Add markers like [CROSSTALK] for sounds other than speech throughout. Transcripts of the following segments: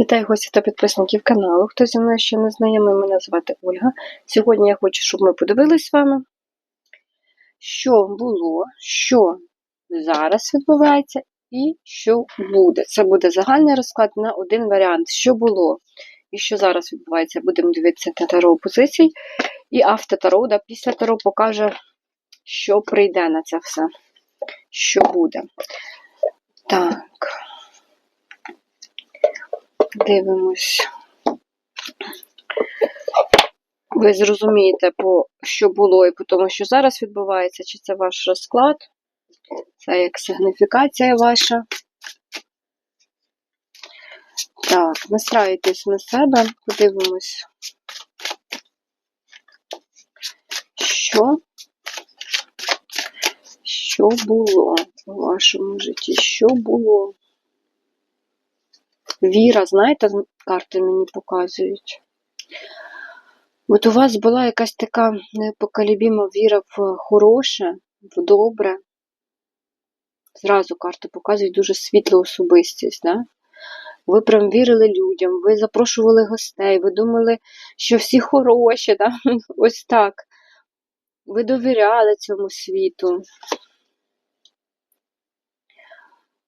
Вітаю гостів та підписників каналу. Хто зі мною ще не знайомий, мене звати Ольга. Сьогодні я хочу, щоб ми подивились з вами, що було, що зараз відбувається і що буде. Це буде загальний розклад на один варіант, що було і що зараз відбувається. Будемо дивитися на таро позицій. І автотаро, да, після таро покаже, що прийде на це все, що буде. Так. Дивимось. Ви зрозумієте, по що було і по тому, що зараз відбувається, чи це ваш розклад, це як сигніфікація ваша. Так, настраюйтесь на себе, подивимось, що, що було у вашому житті, що було. Віра, знаєте, карти мені показують. От у вас була якась така непоколебіма віра в хороше, в добре. Зразу карти показують дуже світлу особистість. Да? Ви прям вірили людям, ви запрошували гостей, ви думали, що всі хороші, да? [LAUGHS] ось так. Ви довіряли цьому світу.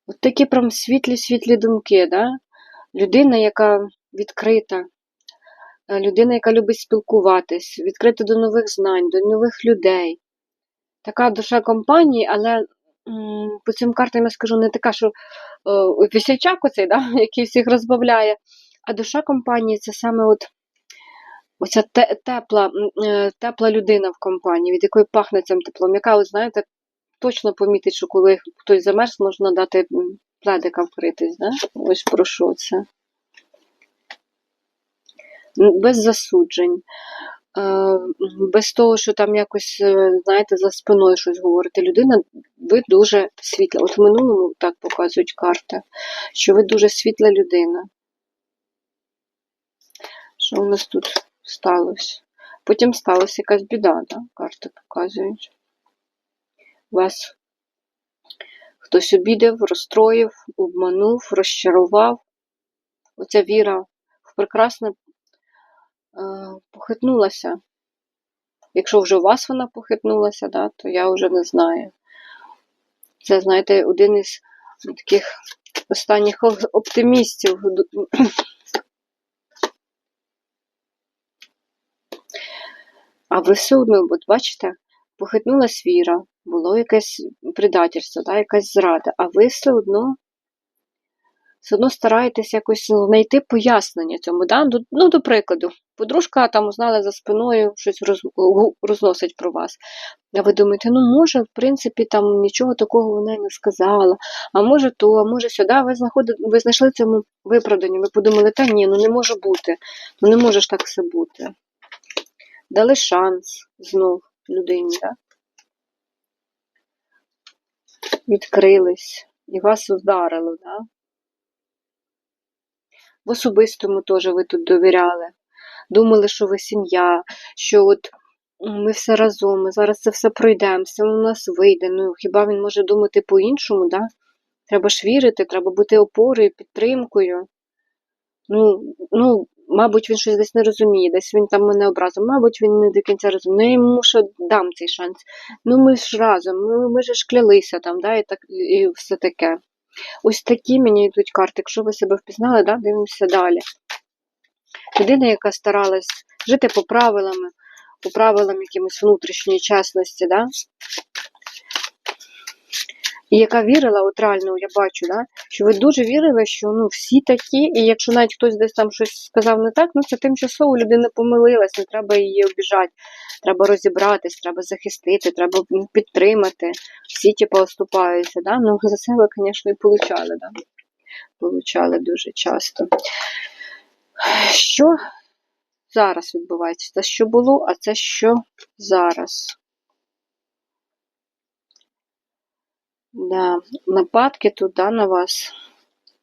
От такі прям світлі-світлі думки, да? Людина, яка відкрита, е, людина, яка любить спілкуватись, відкрита до нових знань, до нових людей. Така душа компанії, але по цим картам я скажу не така, що е, весільчак оцей, да, [LAUGHS] який всіх розбавляє, а душа компанії це саме от оця те- тепла, е, тепла людина в компанії, від якої пахне цим теплом, яка, от, знаєте, точно помітить, що коли хтось замерз, можна дати м, пледика вкритись. Да? Ось про що це. Без засуджень, е, без того, що там якось, е, знаєте, за спиною щось говорити. Людина, ви дуже світла. От в минулому так показують карти, що ви дуже світла людина. Що у нас тут сталося? Потім сталася якась біда, да? карти показують. Вас хтось обідав, розстроїв, обманув, розчарував. Оця віра в прекрасне е, похитнулася. Якщо вже у вас вона похитнулася, да, то я вже не знаю. Це, знаєте, один із таких останніх оптимістів. А ви все от бачите, похитнулась віра, було якесь предательство, да, якась зрада, а ви все одно все одно стараєтесь якось знайти пояснення цьому. Да? Ну, до прикладу, подружка там узнала за спиною, щось роз, розносить про вас. А ви думаєте, ну може, в принципі, там нічого такого вона не сказала, а може то, а може сюди. Ви, знаходи, ви знайшли цьому виправдання, ви подумали, та ні, ну не може бути, ну не може ж так все бути. Дали шанс знов людині, да? Відкрились і вас ударило, да? В особистому теж ви тут довіряли. Думали, що ви сім'я, що от ми все разом, ми зараз це все пройдемо, все у нас вийде. Ну, хіба він може думати по-іншому, да? Треба ж вірити, треба бути опорою, підтримкою. Ну, ну, мабуть, він щось десь не розуміє, десь він там мене образив, мабуть, він не до кінця розуміє. Ну, я йому ще дам цей шанс. Ну, ми ж разом, ми, ми ж клялися там, да, і, так, і все таке. Ось такі мені йдуть карти. Якщо ви себе впізнали, да, дивимося далі. Людина, яка старалась жити по правилам, по правилам якимось внутрішньої чесності, да? І яка вірила, от реально я бачу, да? що ви дуже вірили, що ну, всі такі, і якщо навіть хтось десь там щось сказав не так, ну це тимчасово людина помилилась, не треба її обіжати, треба розібратись, треба захистити, треба підтримати. Всі типу оступаються. Да? Ну, за себе, звісно, і получали. Да? Получали дуже часто. Що зараз відбувається? Це що було, а це що зараз. Да. Нападки тут да, на вас.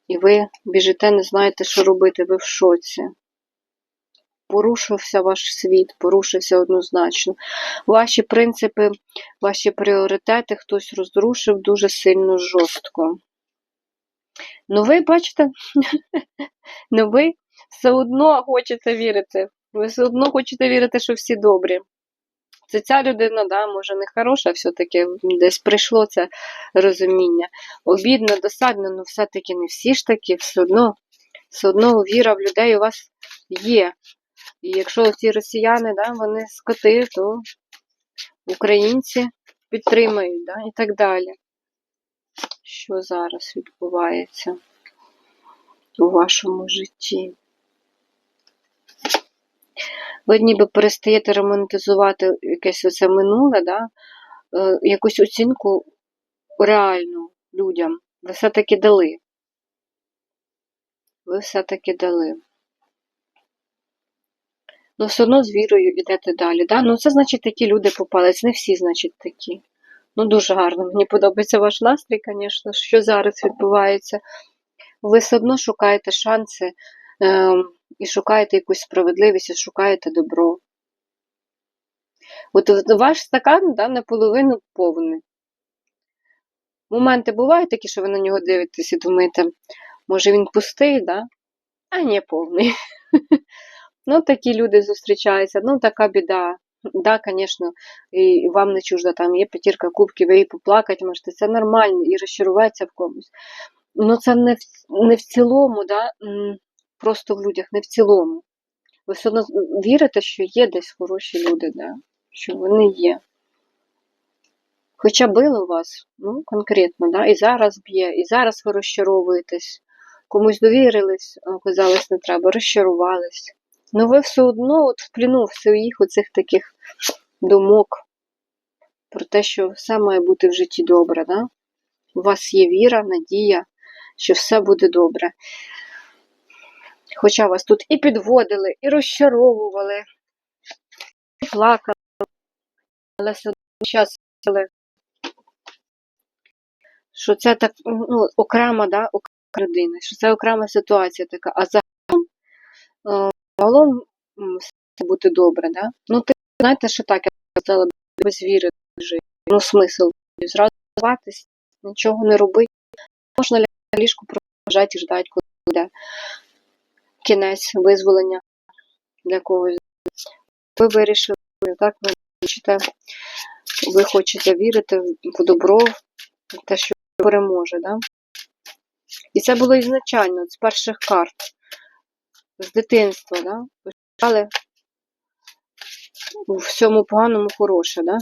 І ви біжите, не знаєте, що робити, ви в шоці. Порушився ваш світ, порушився однозначно. Ваші принципи, ваші пріоритети хтось розрушив дуже сильно жорстко. Ну ви бачите, [LAUGHS] ну ви все одно хочете вірити. Ви все одно хочете вірити, що всі добрі. Це ця людина, да, може, не хороша, все-таки десь прийшло це розуміння. Обідно, досадно, але все-таки не всі ж такі, все одно, все одно віра в людей у вас є. І якщо ці росіяни, да, вони скоти, то українці підтримають, да, і так далі. Що зараз відбувається у вашому житті? Ви ніби перестаєте романтизувати якесь оце минуле, да? е, якусь оцінку реальну людям. Ви все-таки дали. Ви все-таки дали. Ну, все одно з вірою йдете далі. Да? Ну, це значить такі люди попались. Не всі, значить, такі. Ну, дуже гарно. Мені подобається ваш настрій, звісно, що зараз відбувається. Ви все одно шукаєте шанси е, і шукаєте якусь справедливість, і шукаєте добро. От ваш стакан да, наполовину повний. Моменти бувають такі, що ви на нього дивитесь і думаєте, може він пустий, да? а ні, повний. [LAUGHS] Ну, такі люди зустрічаються, ну, така біда. Да, звісно, і вам не чужда, там є п'ятірка кубків, ви і поплакати можете, це нормально, і розчаруватися в комусь. Ну, це не в, не в цілому, да, просто в людях, не в цілому. Ви все одно вірите, що є десь хороші люди, да, що вони є. Хоча били вас, ну, конкретно, да, і зараз б'є, і зараз ви розчаровуєтесь, комусь довірились, оказалось не треба, розчарувались. Ну ви все одно от в пліну своїх оцих таких думок про те, що все має бути в житті добре. Да? У вас є віра, надія, що все буде добре. Хоча вас тут і підводили, і розчаровували, і плакали, але все час, що це так ну, окрема, да, окрема людина, що це окрема ситуація така, а загалом е, загалом все буде добре, да? Ну, ти знаєте, що так, я сказала, без віри жити. Ну, смисл. Зразу нічого не робити. Можна на ліжку проважати і ждати, коли буде кінець визволення для когось. Ви вирішили, так, ви хочете, ви хочете вірити в добро, в те, що переможе, да? І це було ізначально, з перших карт з дитинства, да? шукали у всьому поганому хороше, да?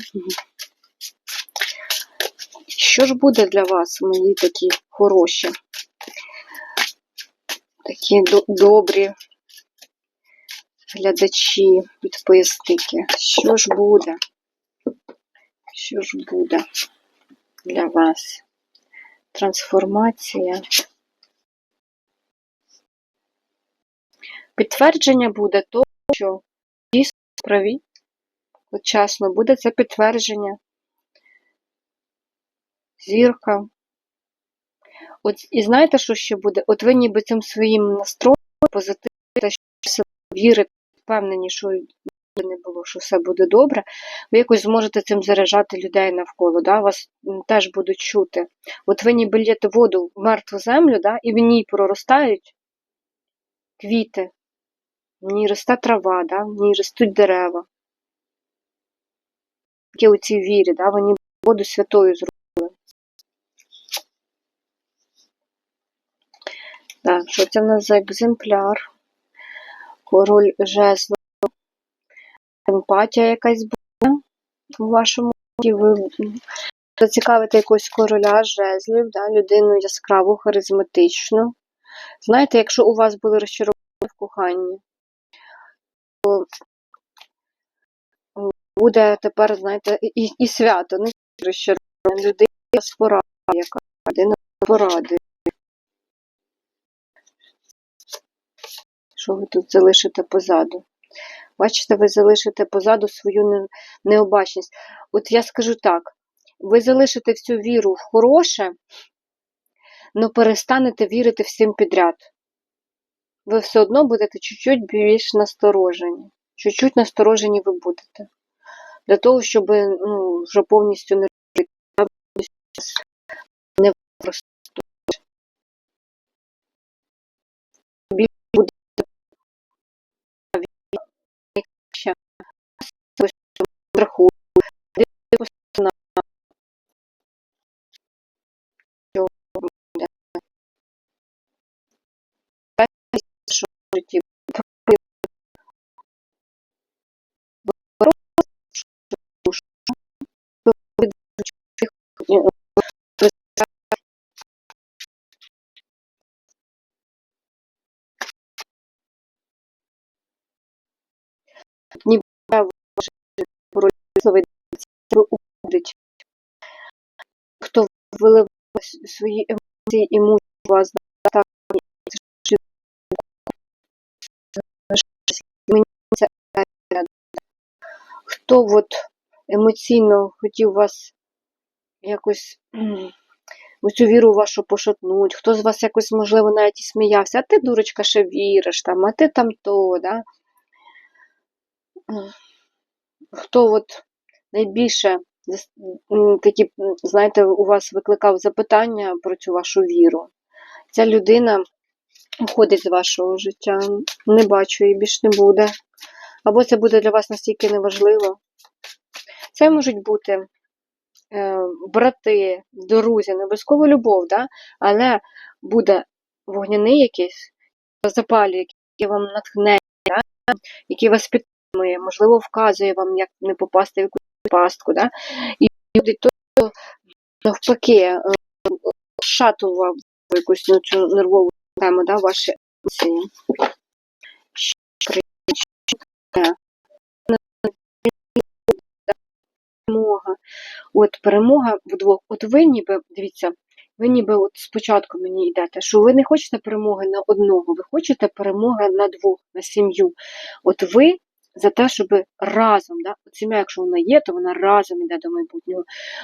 Що ж буде для вас, мої такі хороші, такі добрі глядачі, підписники? Що ж буде? Що ж буде для вас? Трансформація. Підтвердження буде того, що дійсно праві, одчасно буде це підтвердження, зірка. От, І знаєте, що ще буде? От ви ніби цим своїм настроєм позитивно, що вірите, впевнені, що не було, що все буде добре, ви якось зможете цим заряджати людей навколо, да? вас теж будуть чути. От ви ніби л'єте воду в мертву землю, да? і в ній проростають квіти, в ній росте трава, да? в ній ростуть дерева. Які у цій вірі, да? вони воду святою зробили. Так, що це в нас за екземпляр? Король жезлу. Емпатія якась буде у вашому. Ви зацікавите якогось короля жезлів, да? людину яскраву, харизматичну. Знаєте, якщо у вас були розчарування в коханні, то буде тепер, знаєте, і і свято, не розчарування людина з поради, яка людина поради. Що ви тут залишите позаду? Бачите, ви залишите позаду свою необачність. От я скажу так: ви залишите всю віру в хороше, але перестанете вірити всім підряд ви все одно будете чуть-чуть більш насторожені. Чуть-чуть насторожені ви будете. Для того, щоб ну, вже повністю не не просто рахую. Дивитесь на що буде. Що в житті ніби уходить. Хто виливає свої емоції і муж вас так хто от емоційно хотів вас якось м, оцю віру вашу пошатнуть, хто з вас якось, можливо, навіть і сміявся, а ти, дурочка, ще віриш там, а ти там то, да? Хто от найбільше такі, знаєте, у вас викликав запитання про цю вашу віру. Ця людина уходить з вашого життя. Не бачу її більш не буде. Або це буде для вас настільки неважливо. Це можуть бути е, брати, друзі, не обов'язково любов, да? але буде вогняний якийсь, запалює, який вам натхне, да? який вас підтримує, можливо, вказує вам, як не попасти в якусь пастку. Да? І буде той, хто навпаки е, шатував якусь ну, цю нервову систему, да, ваші емоції. Перемога. От перемога вдвох. От ви ніби, дивіться, ви ніби от спочатку мені йдете, що ви не хочете перемоги на одного, ви хочете перемоги на двох, на сім'ю. От ви за те, щоб разом, да, сім'я, якщо вона є, то вона разом йде до майбутнього.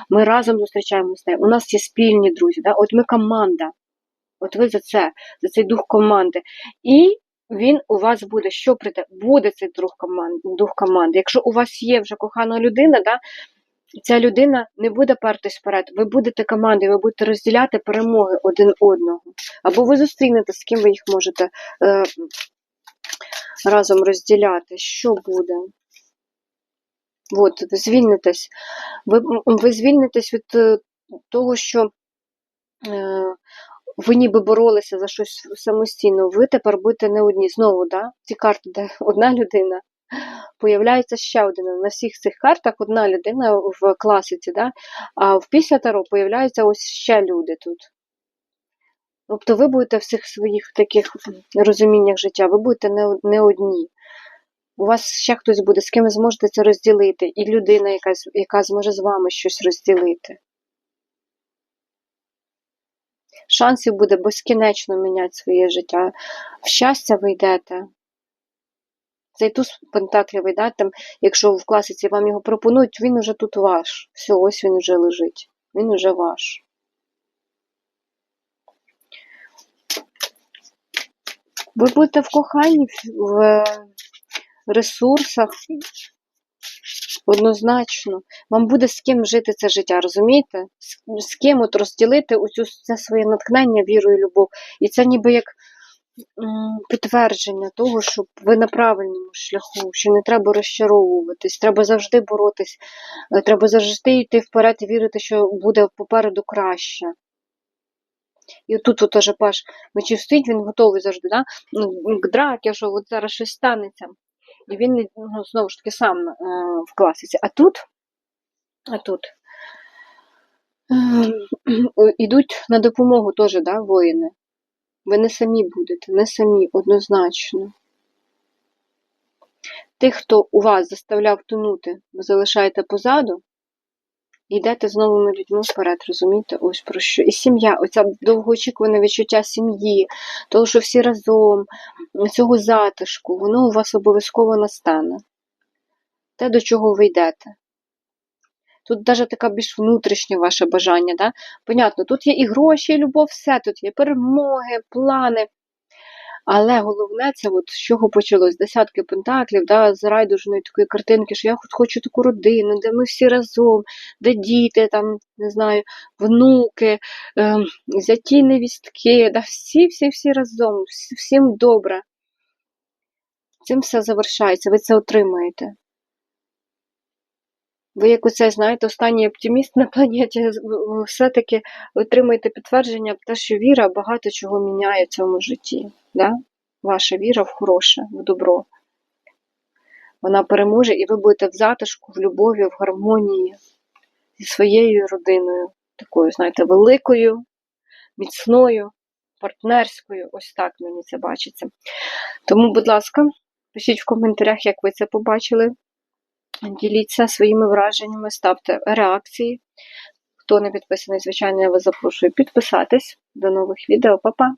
Ми разом зустрічаємося. У нас є спільні друзі, да? от ми команда. От ви за це, за цей дух команди. І він у вас буде. Що прийде? Буде цей дух команди, дух команди. Якщо у вас є вже кохана людина, да, ця людина не буде пертись вперед. Ви будете командою, ви будете розділяти перемоги один одного. Або ви зустрінете, з ким ви їх можете е, разом розділяти. Що буде? От, ви звільнитесь. Ви, ви звільнитесь від е, того, що. Е, ви ніби боролися за щось самостійно, ви тепер будете не одні. Знову, да? ці карти, де одна людина, появляється ще один. На всіх цих картах одна людина в класиці, да? а в після Таро появляються ось ще люди тут. Тобто ви будете в всіх своїх таких розуміннях життя, ви будете не, не одні. У вас ще хтось буде, з ким ви зможете це розділити, і людина, яка, яка зможе з вами щось розділити. шансів буде безкінечно міняти своє життя. В щастя ви йдете. Цей туз пентаклів ви йдете, якщо в класиці вам його пропонують, він уже тут ваш. Все, ось він вже лежить. Він уже ваш. Ви будете в коханні, в ресурсах. Однозначно, вам буде з ким жити це життя, розумієте? З, з ким от розділити оцю, це своє натхнення, віру і любов. І це ніби як м, підтвердження того, що ви на правильному шляху, що не треба розчаровуватись, треба завжди боротись, е, треба завжди йти вперед і вірити, що буде попереду краще. І тут от теж паш мечів стоїть, він готовий завжди, да? Ну, к драки, що от зараз щось станеться. І він ну, знову ж таки сам е, в класиці. А тут, а тут е, [CLEARS THROAT] ідуть на допомогу теж да, воїни. Ви не самі будете, не самі, однозначно. Тих, хто у вас заставляв тонути, ви залишаєте позаду, йдете з новими людьми вперед, розумієте? Ось про що. І сім'я, оця довгоочікуване відчуття сім'ї, того, що всі разом, цього затишку, воно у вас обов'язково настане. Те, до чого ви йдете. Тут навіть таке більш внутрішнє ваше бажання. Да? Понятно, тут є і гроші, і любов, все, тут є перемоги, плани. Але головне, це от з чого почалось? Десятки пентаклів, да, з райдужної такої картинки, що я хочу таку родину, де ми всі разом, де діти, там, не знаю, внуки, е, зяті невістки, да, всі-всі-всі разом, всім добре. Цим все завершається, ви це отримаєте. Ви, як оцей, знаєте, останній оптиміст на планеті, все-таки отримуєте підтвердження, те, що віра багато чого міняє в цьому житті. Да? Ваша віра в хороше, в добро. Вона переможе, і ви будете в затишку, в любові, в гармонії зі своєю родиною, такою, знаєте, великою, міцною, партнерською. Ось так мені це бачиться. Тому, будь ласка, пишіть в коментарях, як ви це побачили. Діліться своїми враженнями, ставте реакції. Хто не підписаний, звичайно, я вас запрошую підписатись. До нових відео, Па-па!